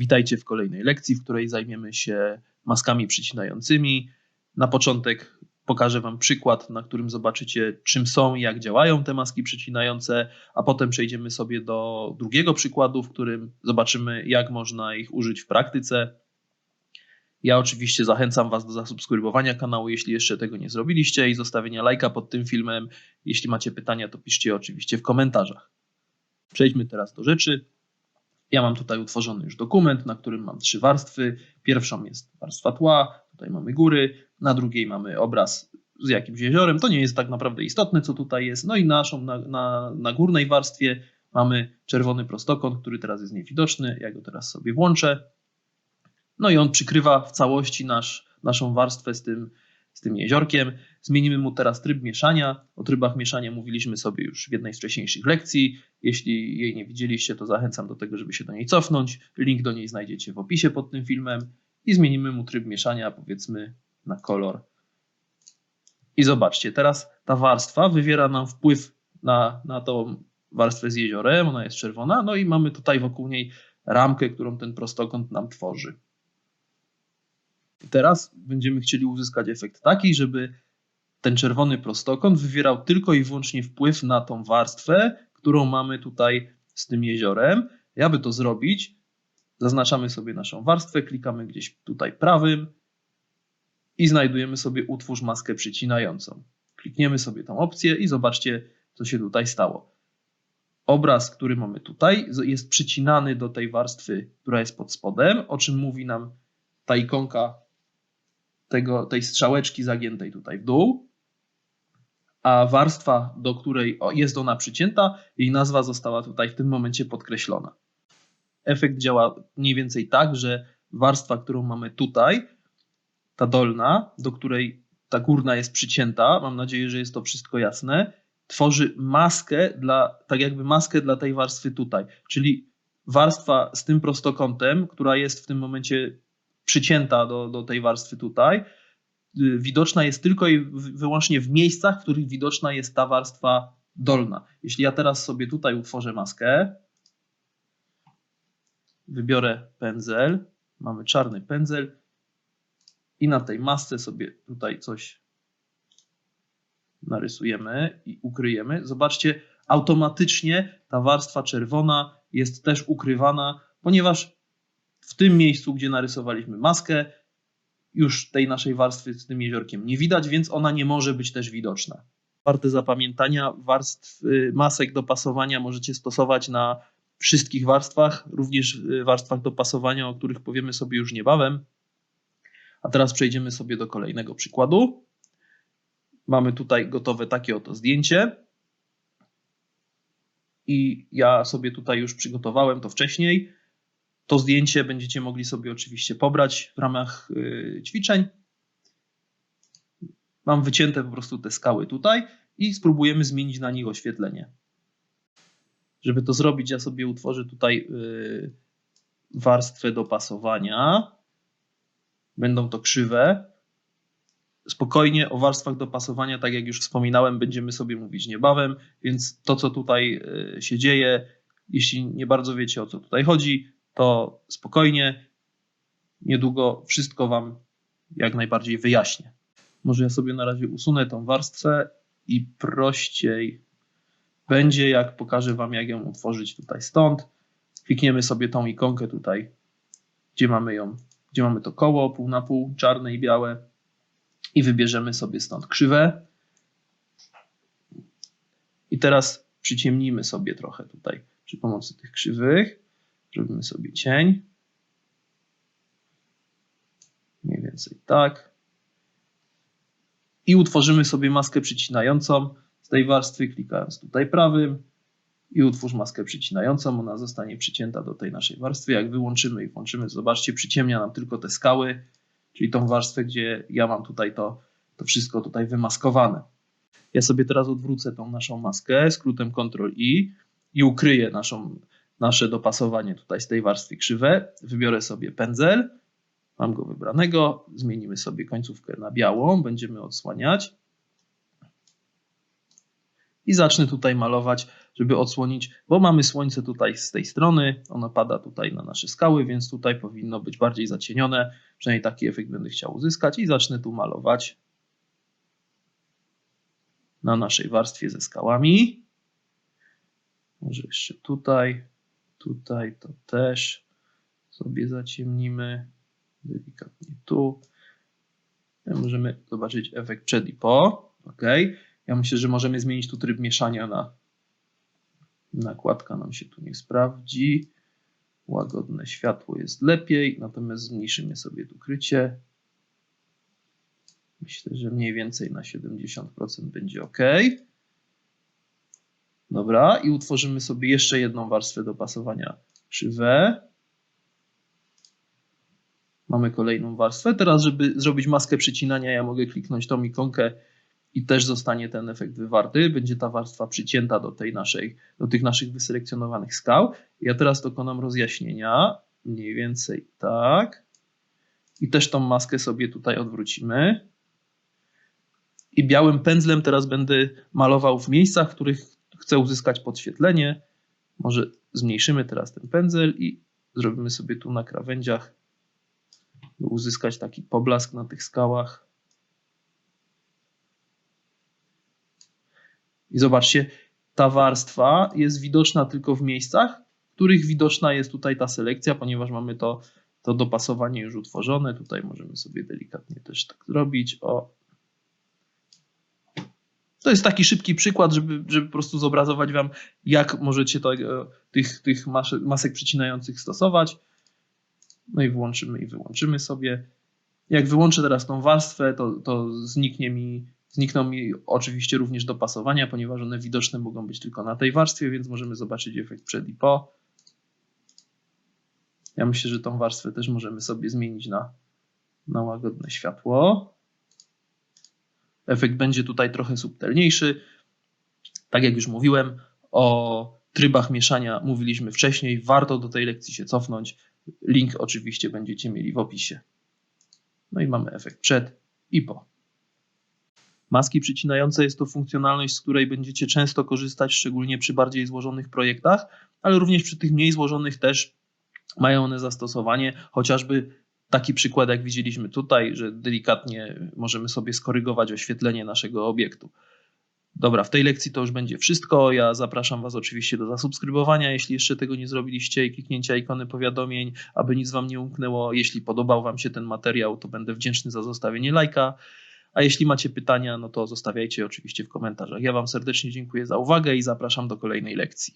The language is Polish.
Witajcie w kolejnej lekcji, w której zajmiemy się maskami przycinającymi. Na początek pokażę Wam przykład, na którym zobaczycie, czym są i jak działają te maski przycinające, a potem przejdziemy sobie do drugiego przykładu, w którym zobaczymy, jak można ich użyć w praktyce. Ja oczywiście zachęcam Was do zasubskrybowania kanału, jeśli jeszcze tego nie zrobiliście, i zostawienia lajka pod tym filmem. Jeśli macie pytania, to piszcie oczywiście w komentarzach. Przejdźmy teraz do rzeczy. Ja mam tutaj utworzony już dokument, na którym mam trzy warstwy. Pierwszą jest warstwa tła, tutaj mamy góry, na drugiej mamy obraz z jakimś jeziorem. To nie jest tak naprawdę istotne, co tutaj jest. No i naszą na, na, na górnej warstwie mamy czerwony prostokąt, który teraz jest niewidoczny. Ja go teraz sobie włączę. No i on przykrywa w całości nasz, naszą warstwę z tym, z tym jeziorkiem. Zmienimy mu teraz tryb mieszania. O trybach mieszania mówiliśmy sobie już w jednej z wcześniejszych lekcji. Jeśli jej nie widzieliście, to zachęcam do tego, żeby się do niej cofnąć. Link do niej znajdziecie w opisie pod tym filmem i zmienimy mu tryb mieszania, powiedzmy na kolor. I zobaczcie, teraz ta warstwa wywiera nam wpływ na, na tą warstwę z jeziorem, ona jest czerwona, no i mamy tutaj wokół niej ramkę, którą ten prostokąt nam tworzy. Teraz będziemy chcieli uzyskać efekt taki, żeby ten czerwony prostokąt wywierał tylko i wyłącznie wpływ na tą warstwę, którą mamy tutaj z tym jeziorem. I aby to zrobić, zaznaczamy sobie naszą warstwę, klikamy gdzieś tutaj prawym i znajdujemy sobie utwórz maskę przycinającą. Klikniemy sobie tą opcję i zobaczcie, co się tutaj stało. Obraz, który mamy tutaj, jest przycinany do tej warstwy, która jest pod spodem, o czym mówi nam ta ikonka tego, tej strzałeczki zagiętej tutaj w dół, a warstwa, do której jest ona przycięta, jej nazwa została tutaj w tym momencie podkreślona. Efekt działa mniej więcej tak, że warstwa, którą mamy tutaj, ta dolna, do której ta górna jest przycięta, mam nadzieję, że jest to wszystko jasne, tworzy maskę dla, tak jakby maskę dla tej warstwy tutaj. Czyli warstwa z tym prostokątem, która jest w tym momencie przycięta do, do tej warstwy tutaj, widoczna jest tylko i wyłącznie w miejscach, w których widoczna jest ta warstwa dolna. Jeśli ja teraz sobie tutaj utworzę maskę, wybiorę pędzel, mamy czarny pędzel i na tej masce sobie tutaj coś narysujemy i ukryjemy. Zobaczcie, automatycznie ta warstwa czerwona jest też ukrywana, ponieważ w tym miejscu, gdzie narysowaliśmy maskę, już tej naszej warstwy z tym jeziorkiem nie widać, więc ona nie może być też widoczna. Warte zapamiętania, warstw, y, masek do pasowania możecie stosować na wszystkich warstwach, również warstwach do pasowania, o których powiemy sobie już niebawem. A teraz przejdziemy sobie do kolejnego przykładu. Mamy tutaj gotowe takie oto zdjęcie. I ja sobie tutaj już przygotowałem to wcześniej. To zdjęcie będziecie mogli sobie oczywiście pobrać w ramach y, ćwiczeń. Mam wycięte po prostu te skały tutaj i spróbujemy zmienić na nich oświetlenie. Żeby to zrobić, ja sobie utworzę tutaj y, warstwę dopasowania. Będą to krzywe. Spokojnie o warstwach dopasowania, tak jak już wspominałem, będziemy sobie mówić niebawem, więc to, co tutaj y, się dzieje, jeśli nie bardzo wiecie o co tutaj chodzi, to spokojnie, niedługo wszystko Wam jak najbardziej wyjaśnię. Może ja sobie na razie usunę tą warstwę i prościej będzie, jak pokażę Wam, jak ją utworzyć tutaj stąd. Klikniemy sobie tą ikonkę tutaj, gdzie mamy ją, gdzie mamy to koło pół na pół, czarne i białe i wybierzemy sobie stąd krzywę. I teraz przyciemnimy sobie trochę tutaj przy pomocy tych krzywych. Zrobimy sobie cień. Mniej więcej tak. I utworzymy sobie maskę przycinającą z tej warstwy, klikając tutaj prawym i utwórz maskę przycinającą. Ona zostanie przycięta do tej naszej warstwy. Jak wyłączymy i włączymy, zobaczcie, przyciemnia nam tylko te skały, czyli tą warstwę, gdzie ja mam tutaj to, to wszystko tutaj wymaskowane. Ja sobie teraz odwrócę tą naszą maskę skrótem Ctrl-I i ukryję naszą nasze dopasowanie tutaj z tej warstwy krzywe. Wybiorę sobie pędzel, mam go wybranego, zmienimy sobie końcówkę na białą, będziemy odsłaniać. I zacznę tutaj malować żeby odsłonić, bo mamy słońce tutaj z tej strony, ono pada tutaj na nasze skały, więc tutaj powinno być bardziej zacienione, przynajmniej taki efekt będę chciał uzyskać i zacznę tu malować na naszej warstwie ze skałami. Może jeszcze tutaj, tutaj to też sobie zaciemnimy delikatnie tu. Możemy zobaczyć efekt przed i po. OK. Ja myślę, że możemy zmienić tu tryb mieszania na nakładka nam się tu nie sprawdzi. Łagodne światło jest lepiej, natomiast zmniejszymy sobie tu krycie. Myślę, że mniej więcej na 70% będzie OK. Dobra, i utworzymy sobie jeszcze jedną warstwę dopasowania krzywe. Mamy kolejną warstwę. Teraz, żeby zrobić maskę przycinania, ja mogę kliknąć tą ikonkę i też zostanie ten efekt wywarty. Będzie ta warstwa przycięta do, tej naszej, do tych naszych wyselekcjonowanych skał. Ja teraz dokonam rozjaśnienia, mniej więcej tak. I też tą maskę sobie tutaj odwrócimy. I białym pędzlem teraz będę malował w miejscach, w których chcę uzyskać podświetlenie. Może zmniejszymy teraz ten pędzel i zrobimy sobie tu na krawędziach, by uzyskać taki poblask na tych skałach. I zobaczcie, ta warstwa jest widoczna tylko w miejscach, w których widoczna jest tutaj ta selekcja, ponieważ mamy to, to dopasowanie już utworzone. Tutaj możemy sobie delikatnie też tak zrobić. O. To jest taki szybki przykład, żeby, żeby po prostu zobrazować Wam, jak możecie to, tych, tych masek przycinających stosować. No i włączymy i wyłączymy sobie. Jak wyłączę teraz tą warstwę, to, to zniknie mi Znikną mi oczywiście również dopasowania, ponieważ one widoczne mogą być tylko na tej warstwie, więc możemy zobaczyć efekt przed i po. Ja myślę, że tą warstwę też możemy sobie zmienić na, na łagodne światło. Efekt będzie tutaj trochę subtelniejszy. Tak jak już mówiłem, o trybach mieszania mówiliśmy wcześniej. Warto do tej lekcji się cofnąć. Link oczywiście będziecie mieli w opisie. No i mamy efekt przed i po. Maski przycinające jest to funkcjonalność, z której będziecie często korzystać, szczególnie przy bardziej złożonych projektach, ale również przy tych mniej złożonych też mają one zastosowanie, chociażby taki przykład, jak widzieliśmy tutaj, że delikatnie możemy sobie skorygować oświetlenie naszego obiektu. Dobra, w tej lekcji to już będzie wszystko. Ja zapraszam Was oczywiście do zasubskrybowania, jeśli jeszcze tego nie zrobiliście, i kliknięcia ikony powiadomień, aby nic Wam nie umknęło. Jeśli podobał Wam się ten materiał, to będę wdzięczny za zostawienie lajka. A jeśli macie pytania, no to zostawiajcie oczywiście w komentarzach. Ja Wam serdecznie dziękuję za uwagę i zapraszam do kolejnej lekcji.